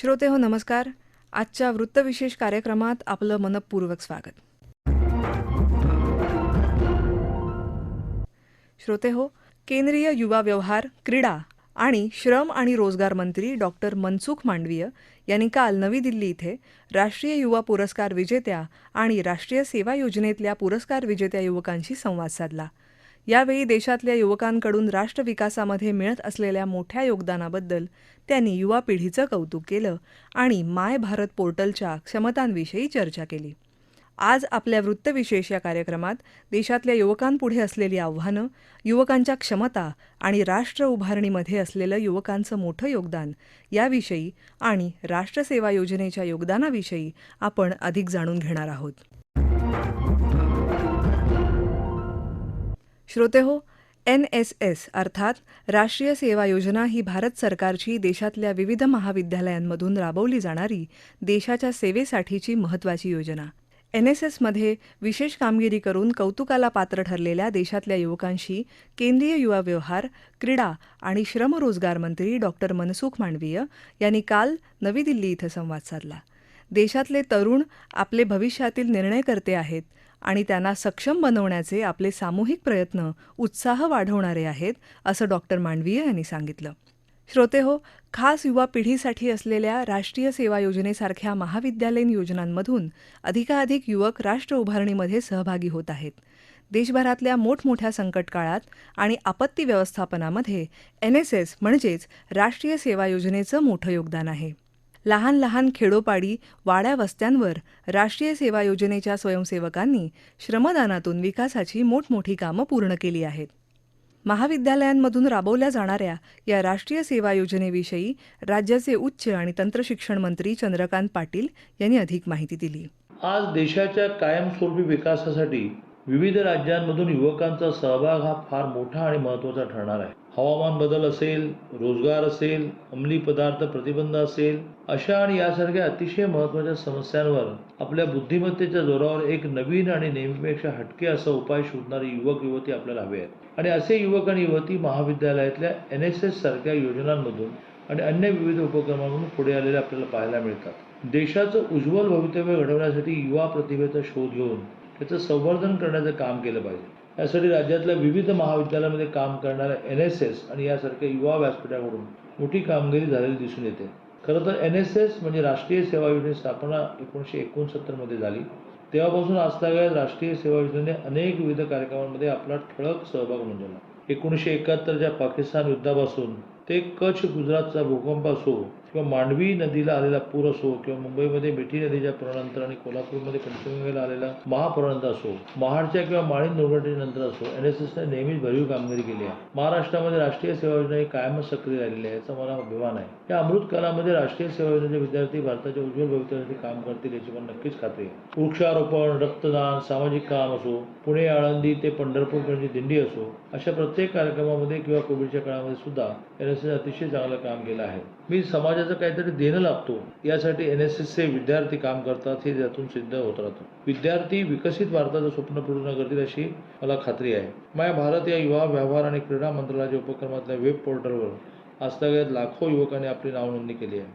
श्रोते हो नमस्कार. आजच्या वृत्तविशेष कार्यक्रमात आपलं मनपूर्वक स्वागत. श्रोते हो केंद्रीय युवा व्यवहार क्रीडा आणि श्रम आणि रोजगार मंत्री डॉक्टर मनसुख मांडवीय यांनी काल नवी दिल्ली इथे राष्ट्रीय युवा पुरस्कार विजेत्या आणि राष्ट्रीय सेवा योजनेतल्या पुरस्कार विजेत्या युवकांशी संवाद साधला. यावेळी देशातल्या युवकांकडून राष्ट्रविकासामध्ये मिळत असलेल्या मोठ्या योगदानाबद्दल त्यांनी युवा पिढीचं कौतुक केलं आणि माय भारत पोर्टलच्या क्षमतांविषयी चर्चा केली. आज आपल्या वृत्तविशेष या कार्यक्रमात देशातल्या युवकांपुढे असलेली आव्हानं युवकांच्या क्षमता आणि राष्ट्र उभारणीमध्ये असलेलं युवकांचं मोठं योगदान याविषयी आणि राष्ट्रसेवा योजनेच्या योगदानाविषयी आपण अधिक जाणून घेणार आहोत. श्रोते हो एन एस एस अर्थात राष्ट्रीय सेवा योजना ही भारत सरकारची देशातल्या विविध महाविद्यालयांमधून राबवली जाणारी देशाच्या सेवेसाठीची महत्त्वाची योजना. एन एस एसमध्ये विशेष कामगिरी करून कौतुकाला पात्र ठरलेल्या देशातल्या युवकांशी केंद्रीय युवा व्यवहार क्रीडा आणि श्रमरोजगार मंत्री डॉक्टर मनसुख मांडवीय यांनी काल नवी दिल्ली इथं संवाद साधला. देशातले तरुण आपले भविष्यातील निर्णयकर्ते आहेत आणि त्यांना सक्षम बनवण्याचे आपले सामूहिक प्रयत्न उत्साह वाढवणारे आहेत असं डॉक्टर मांडवीय यांनी सांगितलं. श्रोते हो खास युवा पिढीसाठी असलेल्या राष्ट्रीय सेवा योजनेसारख्या महाविद्यालयीन योजनांमधून अधिकाधिक युवक राष्ट्र उभारणीमध्ये सहभागी होत आहेत. देशभरातल्या मोठमोठ्या संकटकाळात आणि आपत्ती व्यवस्थापनामध्ये एन एस एस म्हणजेच राष्ट्रीय सेवा योजनेचं मोठं योगदान आहे. लहान लहान खेडोपाडी वाड्या वस्त्यांवर राष्ट्रीय सेवा योजनेच्या स्वयंसेवकांनी श्रमदानातून विकासाची मोठमोठी कामं पूर्ण केली आहेत. महाविद्यालयांमधून राबवल्या जाणाऱ्या या राष्ट्रीय सेवा योजनेविषयी राज्याचे उच्च आणि तंत्रशिक्षण मंत्री चंद्रकांत पाटील यांनी अधिक माहिती दिली. आज देशाच्या कायमस्वरूपी विकासासाठी विविध राज्यांमधून युवकांचा सहभाग हा फार मोठा आणि महत्त्वाचा ठरणार आहे. हवामान बदल असेल रोजगार असेल अंमली पदार्थ प्रतिबंध असेल अशा आणि यासारख्या अतिशय महत्त्वाच्या समस्यांवर आपल्या बुद्धिमत्तेच्या जोरावर एक नवीन आणि नेहमीपेक्षा हटके असा उपाय शोधणारे युवक युवती आपल्याला हवे आहेत. आणि असे युवक आणि युवती महाविद्यालयातल्या एन एस एस सारख्या योजनांमधून आणि अन्य विविध उपक्रमांमधून पुढे आलेले आपल्याला पाहायला मिळतात. देशाचं उज्ज्वल भवितव्य घडवण्यासाठी युवा प्रतिभेचा शोध घेऊन त्याचं संवर्धन करण्याचं काम केलं पाहिजे. यासाठी राज्यातल्या विविध महाविद्यालयामध्ये काम करणाऱ्या एन एस एस आणि यासारख्या युवा व्यासपीठाकडून मोठी कामगिरी झालेली दिसून येते. खरं तर एन एस एस म्हणजे राष्ट्रीय सेवा योजनेची स्थापना एकोणीसशे एकोणसत्तरमध्ये झाली. तेव्हापासून आजतागायत राष्ट्रीय सेवा योजनेने अनेक विविध कार्यक्रमांमध्ये आपला ठळक सहभाग नोंदवला. एकोणीसशे एकाहत्तरच्या पाकिस्तान युद्धापासून ते कच्छ गुजरातचा भूकंप असो किंवा मांडवी नदीला आलेला पूर असो किंवा मुंबईमध्ये मिठी नदीच्या पुरानंतर आणि कोल्हापूरमध्ये पंचगंगेला आलेला महापुरानंतर असो महाडच्या किंवा माळीन दुर्घटनेनंतर असो एन एस एसने नेहमीच भरीव कामगिरी केली आहे. महाराष्ट्रामध्ये राष्ट्रीय सेवा योजना ही कायमच सक्रिय राहिलेली आहे याचा मला अभिमान आहे. या अमृत कालामध्ये राष्ट्रीय सेवा योजनेचे विद्यार्थी भारताच्या उज्ज्वल भवितव्यासाठी काम करतील याची मला नक्कीच खात्री आहे. वृक्षारोपण रक्तदान सामाजिक काम असो पुणे आळंदी ते पंढरपूरपर्यंतची दिंडी असो अशा प्रत्येक कार्यक्रमामध्ये किंवा कोविडच्या काळामध्ये सुद्धा एन एस एस अतिशय चांगलं काम केलं आहे. मी समाज समाजाचं काहीतरी देणं लागतो. यासाठी एन एस एसचे विद्यार्थी काम करतात हे त्यातून सिद्ध होत राहतो. विद्यार्थी विकसित भारताचं स्वप्न पूर्ण करतील अशी मला खात्री आहे. माय भारत या युवा व्यवहार आणि क्रीडा मंत्रालयाच्या उपक्रमातल्या वेब पोर्टलवर आजतागायत लाखो युवकांनी आपली नावनोंदणी केली आहे.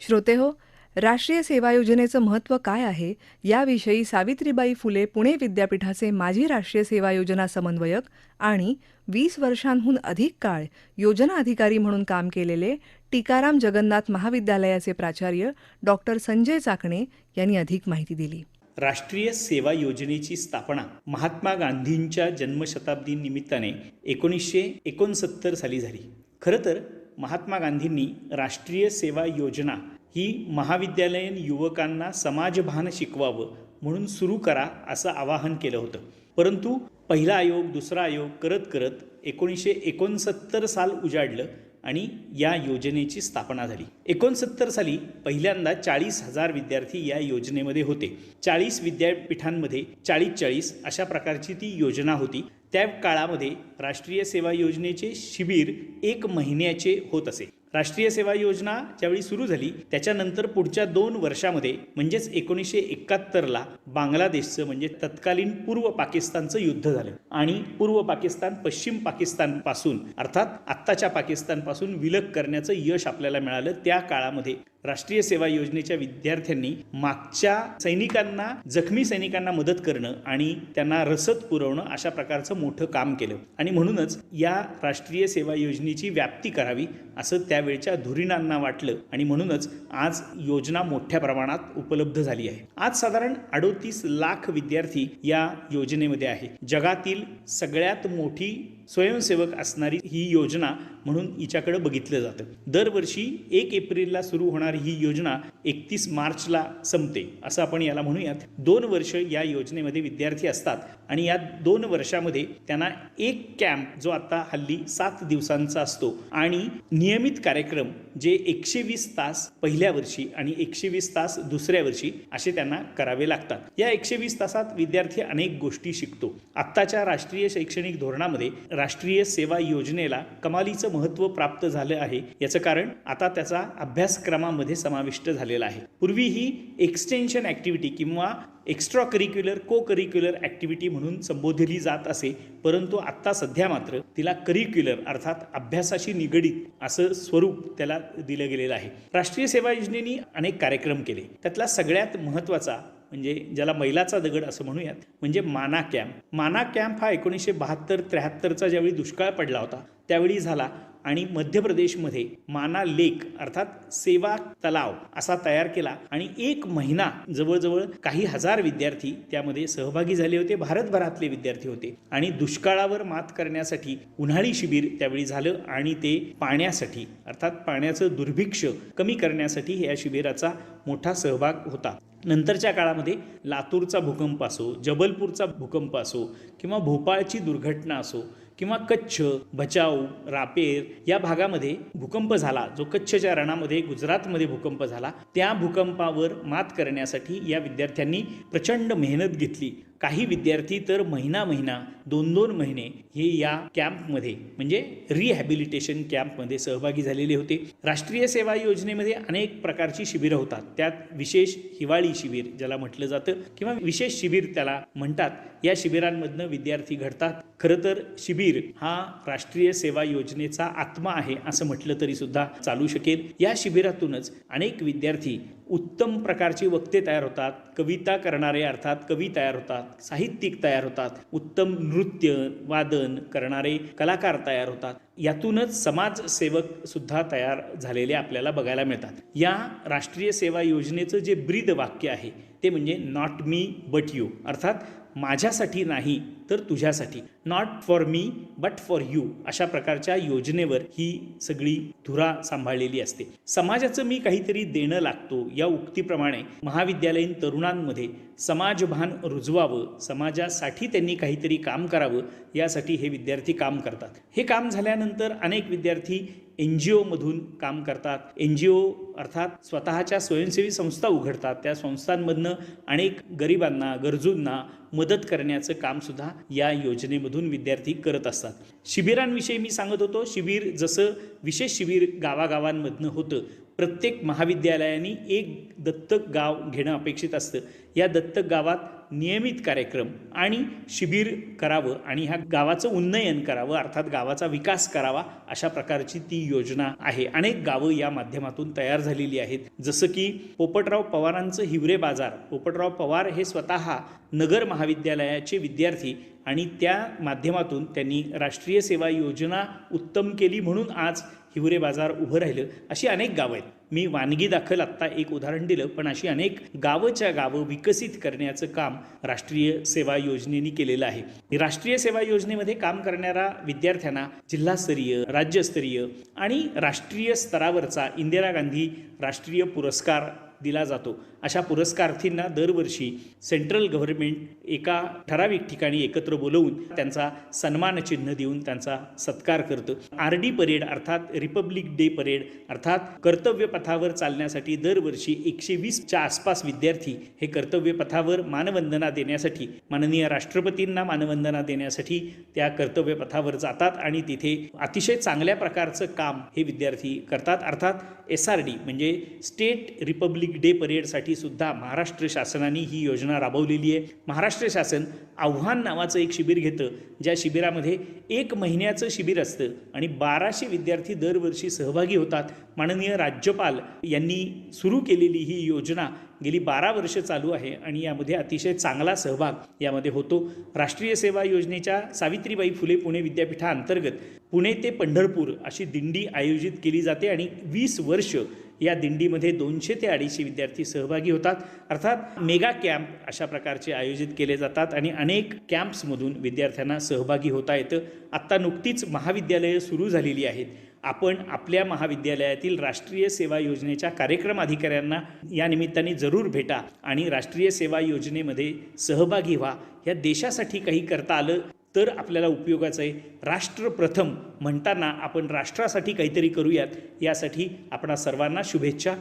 श्रोते हो राष्ट्रीय सेवा योजनेचं महत्त्व काय आहे? याविषयी सावित्रीबाई फुले पुणे विद्यापीठाचे माजी राष्ट्रीय सेवा योजना समन्वयक आणि वीस वर्षांहून अधिक काळ योजना अधिकारी म्हणून काम केलेले टीकाराम जगन्नाथ महाविद्यालयाचे प्राचार्य डॉक्टर संजय चाकणे यांनी अधिक माहिती दिली. राष्ट्रीय सेवा योजनेची स्थापना महात्मा गांधींच्या जन्मशताब्दी निमित्ताने एकोणीसशे एकोणसत्तर साली झाली. खरं तर महात्मा गांधींनी राष्ट्रीय सेवा योजना ही महाविद्यालयीन युवकांना समाजभान शिकवावं म्हणून सुरू करा असं आवाहन केलं होतं. परंतु पहिला आयोग दुसरा आयोग करत करत एकोणीसशे एकोणसत्तर साल उजाडलं आणि या योजनेची स्थापना झाली. एकोणसत्तर साली पहिल्यांदा चाळीस हजार विद्यार्थी या योजनेमध्ये होते. चाळीस विद्यापीठांमध्ये चाळीस चाळीस अशा प्रकारची ती योजना होती. त्या काळामध्ये राष्ट्रीय सेवा योजनेचे शिबिर एक महिन्याचे होत असे. राष्ट्रीय सेवा योजना ज्यावेळी सुरू झाली त्याच्यानंतर पुढच्या दोन वर्षामध्ये म्हणजेच एकोणीसशे एकाहत्तरला बांगलादेशचं म्हणजे तत्कालीन पूर्व पाकिस्तानचं युद्ध झालं. आणि पूर्व पाकिस्तान पश्चिम पाकिस्तानपासून अर्थात आत्ताच्या पाकिस्तानपासून विलग करण्याचं यश आपल्याला मिळालं त्या काळामध्ये. राष्ट्रीय सेवा योजनेच्या विद्यार्थ्यांनी मागच्या सैनिकांना जखमी सैनिकांना मदत करणं आणि त्यांना रसद पुरवणं अशा प्रकारचं मोठं काम केलं. आणि म्हणूनच या राष्ट्रीय सेवा योजनेची व्याप्ती करावी असं त्यावेळच्या धुरीणांना वाटलं आणि म्हणूनच आज योजना मोठ्या प्रमाणात उपलब्ध झाली आहे. आज साधारण अडोतीस लाख विद्यार्थी या योजनेमध्ये आहे. जगातील सगळ्यात मोठी स्वयंसेवक असणारी ही योजना म्हणून हिच्याकडे बघितलं जातं. दरवर्षी एक एप्रिलला सुरू होणारी ही योजना एकतीस मार्चला संपते असं आपण याला म्हणूयात. दोन वर्ष या योजनेमध्ये विद्यार्थी असतात आणि या दोन वर्षामध्ये त्यांना एक कॅम्प जो आता हल्ली सात दिवसांचा असतो आणि नियमित कार्यक्रम जे एकशे वीस तास पहिल्या वर्षी आणि एकशे वीस तास दुसऱ्या वर्षी असे त्यांना करावे लागतात. या एकशे वीस तासात विद्यार्थी अनेक गोष्टी शिकतो. आत्ताच्या राष्ट्रीय शैक्षणिक धोरणामध्ये राष्ट्रीय सेवा योजनेला कमालीचं महत्त्व प्राप्त झालं आहे. याचं कारण आता त्याचा अभ्यासक्रमामध्ये समाविष्ट झालेला आहे. पूर्वी ही एक्सटेन्शन ॲक्टिव्हिटी किंवा एक्स्ट्रा करिक्युलर को करिक्युलर ॲक्टिव्हिटी म्हणून संबोधली जात असे परंतु आत्ता सध्या मात्र तिला करिक्युलर अर्थात अभ्यासाशी निगडीत असं स्वरूप त्याला दिलं गेलेलं आहे. राष्ट्रीय सेवा योजनेनी अनेक कार्यक्रम केले. त्यातला सगळ्यात महत्त्वाचा म्हणजे ज्याला मैलाचा दगड असं म्हणूयात म्हणजे माना कॅम्प. माना कॅम्प हा एकोणीसशे बहात्तर त्र्याहत्तरचा ज्यावेळी दुष्काळ पडला होता त्यावेळी झाला. आणि मध्य प्रदेशमध्ये माना लेक अर्थात सेवा तलाव असा तयार केला. आणि एक महिना जवळजवळ काही हजार विद्यार्थी त्यामध्ये सहभागी झाले होते भारतभरातले विद्यार्थी होते. आणि दुष्काळावर मात करण्यासाठी उन्हाळी शिबिर त्यावेळी झालं आणि ते पाण्यासाठी अर्थात पाण्याचं दुर्भिक्ष कमी करण्यासाठी या शिबिराचा मोठा सहभाग होता. नंतरच्या काळामध्ये लातूरचा भूकंप असो जबलपूरचा भूकंप असो किंवा भोपाळची दुर्घटना असो किंवा कच्छ बचाव रापेर या भागामध्ये भूकंप झाला जो कच्छच्या रणामध्ये गुजरातमध्ये भूकंप झाला त्या भूकंपावर मात करण्यासाठी या विद्यार्थ्यांनी प्रचंड मेहनत घेतली. काही विद्यार्थी तर महिना महिना दोन दोन महिने हे या कॅम्पमध्ये म्हणजे रिहॅबिलिटेशन कॅम्पमध्ये सहभागी झालेले होते. राष्ट्रीय सेवा योजनेमध्ये अनेक प्रकारची शिबिरं होतात. त्यात विशेष हिवाळी शिबिर ज्याला म्हटलं जातं किंवा विशेष शिबिर त्याला म्हणतात. या शिबिरांमधनं विद्यार्थी घडतात. खरं तर शिबिर हा राष्ट्रीय सेवा योजनेचा आत्मा आहे असं म्हटलं तरी सुद्धा चालू शकेल. या शिबिरातूनच अनेक विद्यार्थी उत्तम प्रकारचे वक्ते तयार होतात कविता करणारे अर्थात कवी तयार होतात साहित्यिक तयार होतात उत्तम नृत्य वादन करणारे कलाकार तयार होतात. यातूनच समाजसेवक सुद्धा तयार झालेले आपल्याला बघायला मिळतात. या राष्ट्रीय सेवा योजनेचं जे ब्रीद वाक्य आहे ते म्हणजे नॉट मी बट यू अर्थात माझ्यासाठी नाही तर तुझ्यासाठी. Not for me but for you अशा प्रकारच्या योजनेवर ही सगळी धुरा सांभाळलेली असते. समाजाचं मी काहीतरी देणं लागतो. या उक्तीप्रमाणे महाविद्यालयीन तरुणांमध्ये समाजभान रुजवावं समाजासाठी त्यांनी काहीतरी काम करावं यासाठी हे विद्यार्थी काम करतात. हे काम झाल्यानंतर अनेक विद्यार्थी एन जी ओमधून काम करतात. एन जी ओ अर्थात स्वतःच्या स्वयंसेवी संस्था उघडतात. त्या संस्थांमधनं अनेक गरिबांना गरजूंना मदत करण्याचं कामसुद्धा या योजनेमधून विद्यार्थी करत असतात. शिबिरांविषयी मी सांगत होतो शिबिर जसं विशेष शिबिर गावागावांमधनं होतं प्रत्येक महाविद्यालयाने एक दत्तक गाव घेणं अपेक्षित असतं. या दत्तक गावात नियमित कार्यक्रम आणि शिबिर करावं आणि ह्या गावाचं उन्नयन करावं अर्थात गावाचा विकास करावा अशा प्रकारची ती योजना आहे. अनेक गावं या माध्यमातून तयार झालेली आहेत. जसं की पोपटराव पवारांचं हिवरे बाजार. पोपटराव पवार हे स्वतः नगर महाविद्यालयाचे विद्यार्थी आणि त्या माध्यमातून त्यांनी राष्ट्रीय सेवा योजना उत्तम केली म्हणून आज हिवरे बाजार उभं राहिलं. अशी अनेक गावं आहेत. मी वानगी दाखल आत्ता एक उदाहरण दिलं पण अशी अनेक गावच्या गावं विकसित करण्याचं काम राष्ट्रीय सेवा योजनेने केलेलं आहे. राष्ट्रीय सेवा योजनेमध्ये काम करणाऱ्या विद्यार्थ्यांना जिल्हास्तरीय राज्यस्तरीय आणि राष्ट्रीय स्तरावरचा इंदिरा गांधी राष्ट्रीय पुरस्कार दिला जातो. अशा पुरस्कारार्थींना दरवर्षी सेंट्रल गव्हर्नमेंट एका ठराविक ठिकाणी एकत्र बोलवून त्यांचा सन्मान चिन्ह देऊन त्यांचा सत्कार करतं. आर डी परेड अर्थात रिपब्लिक डे परेड अर्थात कर्तव्य पथावर चालण्यासाठी दरवर्षी एकशे वीसच्या आसपास विद्यार्थी हे कर्तव्य पथावर मानवंदना देण्यासाठी माननीय राष्ट्रपतींना मानवंदना देण्यासाठी त्या कर्तव्य पथावर जातात आणि तिथे अतिशय चांगल्या प्रकारचं काम हे विद्यार्थी करतात. अर्थात एस आर डी म्हणजे स्टेट रिपब्लिक रिपब्लिक डे परेडसाठी सुद्धा महाराष्ट्र शासनाने ही योजना राबवलेली आहे. महाराष्ट्र शासन आव्हान नावाचं एक शिबिर घेतं ज्या शिबिरामध्ये एक महिन्याचं शिबिर असतं आणि बाराशे विद्यार्थी दरवर्षी सहभागी होतात. माननीय राज्यपाल यांनी सुरू केलेली ही योजना गेली बारा वर्ष चालू आहे आणि यामध्ये अतिशय चांगला सहभाग यामध्ये होतो. राष्ट्रीय सेवा योजनेच्या सावित्रीबाई फुले पुणे विद्यापीठाअंतर्गत पुणे ते पंढरपूर अशी दिंडी आयोजित केली जाते आणि वीस वर्ष या दिंडीमध्ये दोनशे ते अडीचशे विद्यार्थी सहभागी होतात. अर्थात मेगा कॅम्प अशा प्रकारचे आयोजित केले जातात आणि अनेक कॅम्प्समधून विद्यार्थ्यांना सहभागी होता येतं. आत्ता नुकतीच महाविद्यालयं सुरू झालेली आहेत. आपण आपल्या महाविद्यालयातील राष्ट्रीय सेवा योजनेच्या कार्यक्रम अधिकाऱ्यांना या निमित्ताने जरूर भेटा आणि राष्ट्रीय सेवा योजनेमध्ये सहभागी व्हा. या देशासाठी काही करता आलं तर आपल्याला उपयोगाचं आहे. राष्ट्र प्रथम म्हणताना आपण राष्ट्रासाठी काहीतरी करूयात. यासाठी आपणा सर्वांना शुभेच्छा.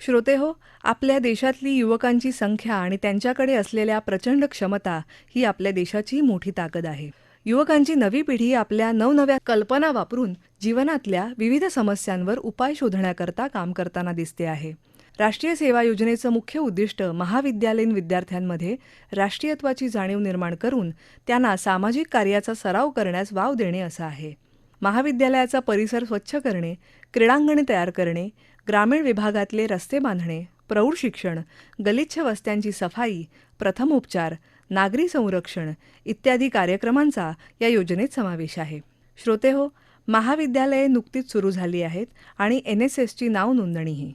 श्रोते हो आपल्या देशातली युवकांची संख्या आणि त्यांच्याकडे असलेल्या प्रचंड क्षमता ही आपल्या देशाची मोठी ताकद आहे. युवकांची नवी पिढी आपल्या नवनव्या कल्पना वापरून जीवनातल्या विविध समस्यांवर उपाय शोधण्याकरता काम करताना दिसते आहे. राष्ट्रीय सेवा योजनेचं मुख्य उद्दिष्ट महाविद्यालयीन विद्यार्थ्यांमध्ये राष्ट्रीयत्वाची जाणीव निर्माण करून त्यांना सामाजिक कार्याचा सराव करण्यास वाव देणे असं आहे. महाविद्यालयाचा परिसर स्वच्छ करणे क्रीडांगणे तयार करणे ग्रामीण विभागातले रस्ते बांधणे प्रौढ शिक्षण गलिच्छ वस्त्यांची सफाई प्रथमोपचार नागरी संरक्षण इत्यादी कार्यक्रमांचा या योजनेत समावेश आहे. श्रोते हो महाविद्यालये नुकतीच सुरू झाली आहेत आणि एन एस एसची नाव नोंदणीही.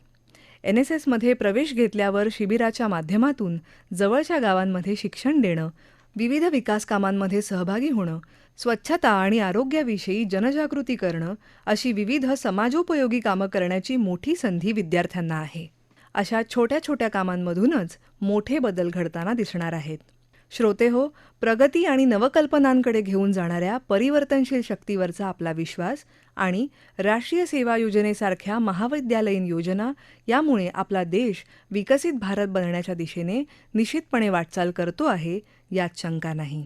एन एस एसमध्ये प्रवेश घेतल्यावर शिबिराच्या माध्यमातून जवळच्या गावांमध्ये शिक्षण देणं विविध विकास कामांमध्ये सहभागी होणं स्वच्छता आणि आरोग्याविषयी जनजागृती करणं अशी विविध समाजोपयोगी कामं करण्याची मोठी संधी विद्यार्थ्यांना आहे. अशा छोट्या छोट्या कामांमधूनच मोठे बदल घडताना दिसणार आहेत. श्रोते हो प्रगती आणि नवकल्पनांकडे घेऊन जाणाऱ्या परिवर्तनशील शक्तीवरचा आपला विश्वास आणि राष्ट्रीय सेवा योजनेसारख्या महाविद्यालयीन योजना यामुळे आपला देश विकसित भारत बनण्याच्या दिशेने निश्चितपणे वाटचाल करतो आहे यात शंका नाही.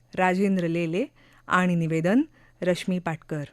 राजेंद्र लेले आणि निवेदन रश्मी पाटकर.